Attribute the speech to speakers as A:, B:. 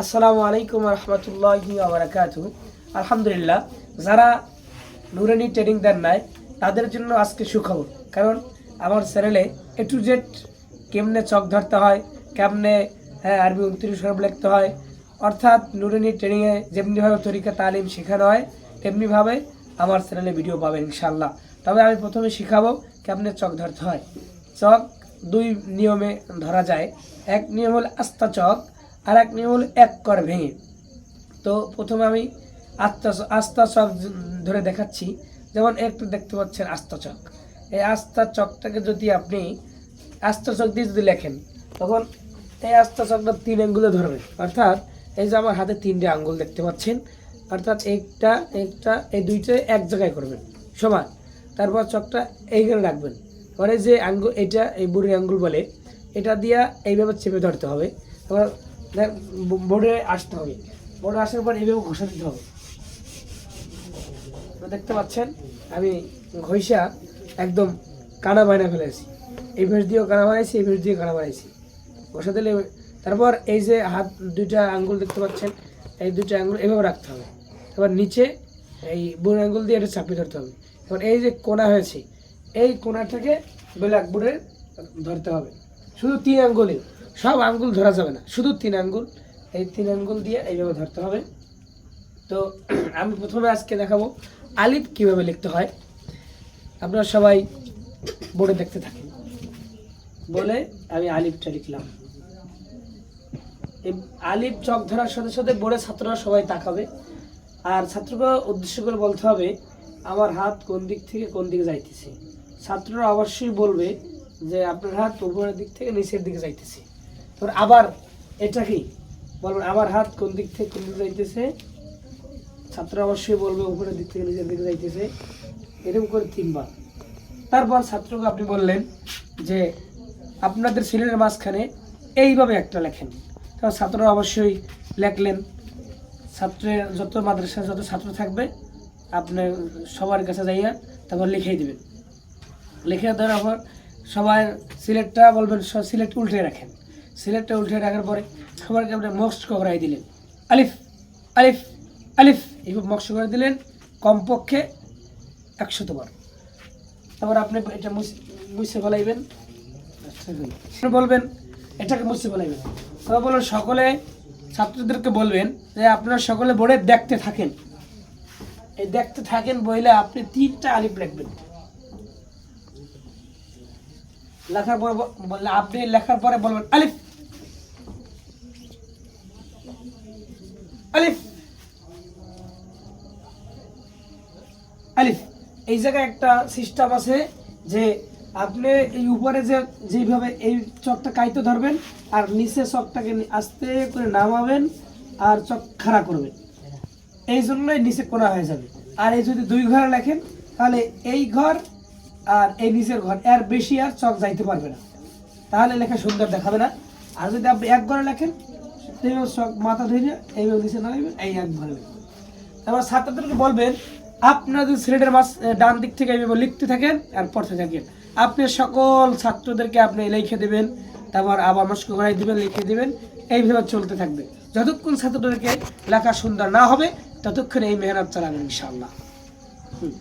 A: আসসালামু আলাইকুম রহমতুল্লাহি আবরাকাতু আলহামদুলিল্লাহ, যারা নুরানি ট্রেনিং দেন নাই, তাদের জন্য আজকে সুখবর। কারণ আমার চ্যানেলে এ টু জেড কেমনে চক ধরতে হয়, কেমনে হ্যাঁ আরবি উনত্রিশ হরফ লিখতে হয়, অর্থাৎ নুরানি ট্রেনিংয়ে যেমনিভাবে তরিকা তালিম শেখানো হয়, তেমনিভাবে আমার চ্যানেলে ভিডিও পাবেন ইনশাল্লাহ তবে আমি প্রথমে শিখাবো কেমনে চক ধরতে হয়। চক দুই নিয়মে ধরা যায়। এক নিয়ম হল আস্তা চক আর এক নিয়ম হল এক কর ভেঙে। তো প্রথমে আমি আস্তা আস্তা চক ধরে দেখাচ্ছি। যেমন একটু দেখতে পাচ্ছেন আস্তা চক এই আস্তা চকটাকে যদি আপনি আস্তা চক দিয়ে যদি লেখেন, তখন এই আস্তা চকটা তিন আঙ্গুলে ধরবেন অর্থাৎ এই যে আমার হাতে তিনটে আঙ্গুল দেখতে পাচ্ছেন, অর্থাৎ একটা একটা, এই দুইটা এক জায়গায় করবেন সমান। তারপর চকটা এইখানে রাখবেন। পরে যে আঙ্গুল এটা এই বুড়ি আঙ্গুল বলে, এটা দিয়া এইভাবে চেপে ধরতে হবে। তারপর বোর্ডে আসতে হবে। বোর্ডে আসার পর এভাবে ঘষা দিতে হবে। দেখতে পাচ্ছেন, আমি ঘষা একদম কানা বানা ফেলেছি। এই ভেস দিয়েও কানা বানাইছি, এই ভেস দিয়ে কানা বানাইছি। ঘষা দিলে তারপর এই যে হাত, দুইটা আঙ্গুল দেখতে পাচ্ছেন, এই দুইটা আঙ্গুল এভাবে রাখতে হবে। তারপর নিচে এই বুড়ো আঙ্গুল দিয়ে এটা চাপিয়ে ধরতে হবে। এবার এই যে কোনা হয়েছে, এই কোনাটাকে ব্ল্যাক বোর্ডে ধরতে হবে। শুধু তিন আঙ্গুলে সব আঙ্গুল ধরা যাবে না। শুধু তিন আঙ্গুল। এই তিন আঙ্গুল দিয়ে এইভাবে ধরতে হবে। তো আমি প্রথমে আজকে দেখাবো আলিফ কীভাবে লিখতে হয়। আপনারা সবাই বোর্ডে দেখতে থাকেন। বলে আমি আলিফটা লিখলাম। এই আলিফ চক ধরার সাথে সাথে বোর্ডে ছাত্ররা সবাই তাকাবে। আর ছাত্রকে উদ্দেশ্য করে বলতে হবে, আমার হাত কোন দিক থেকে কোন দিকে যাইতেছে? ছাত্ররা অবশ্যই বলবে যে, আপনার হাত উপরের দিক থেকে নিচের দিকে যাইতেছে। তোর আবার এটা কি? বলবেন আমার হাত কোন দিক থেকে কোন দিকে যাইতেছে? ছাত্র অবশ্যই বলবে উপরের দিক থেকে নিজের দিকে যাইতেছে। এরকম করে তিনবার। তারপর ছাত্রকে আপনি বললেন যে, আপনাদের সিলেটের মাঝখানে এইভাবে একটা লেখেন। তারপর ছাত্ররা অবশ্যই লেখলেন। ছাত্রের যত মাদ্রাসার যত ছাত্র থাকবে, আপনি সবার কাছে যাইয়া তারপর লিখেই দেবেন। লিখে দেওয়ার পর সবাই সিলেটটা বলবেন সিলেট উল্টে রাখেন। সিলেটটা উল্টে রাখার পরে সবাইকে আপনি মক্স করাই দিলেন। আলিফ আলিফ আলিফ। এইভাবে মক্স করে দিলেন কমপক্ষে একশতবার তারপর আপনি এটা মুছে ফেলাইবেন। বলবেন, এটাকে মুছে ফেলাইবেন। তারপর বলবেন সকলে ছাত্রদেরকে বলবেন যে আপনারা সকলে বোর্ডে দেখতে থাকেন। এই দেখতে থাকেন বইলে আপনি তিনটা আলিফ লিখবেন। লেখার পরে আপনি লেখার পরে বলবেন, আলিফ আলিফ। আলিফ, এই জায়গায় একটা সিস্টেম আছে যে আপনি এই উপরে যে যেভাবে এই চকটা কাইতে ধরবেন আর নিচে চকটাকে আস্তে করে নামাবেন আর চক খাড়া করবেন। এই জন্যই নিচে কোনা হয়ে যাবে। আর এই যদি দুই ঘরে লেখেন, তাহলে এই ঘর আর এই নিচের ঘর, এর বেশি আর চক যাইতে পারবে না। তাহলে লেখা সুন্দর দেখাবে না। আর যদি আপনি এক ঘরে লেখেন এইভাবে মাথা ধরে এইভাবে নিচে নামাবেন এই এক ঘরে তারপর ছাত্রদেরকে বলবেন, আপনারা যদি সিলেটের মাস ডান দিক থেকে এইভাবে লিখতে থাকেন, আর পড়তে থাকেন। আপনি সকল ছাত্রদেরকে আপনি লিখে দেবেন, তারপর আবার মস্ক করাই দিবেন, লিখে দেবেন, এইভাবে চলতে থাকবে। যতক্ষণ ছাত্রদেরকে লেখা সুন্দর না হবে, ততক্ষণ এই মেহনত চালাবেন, ইনশাআল্লাহ। হুম।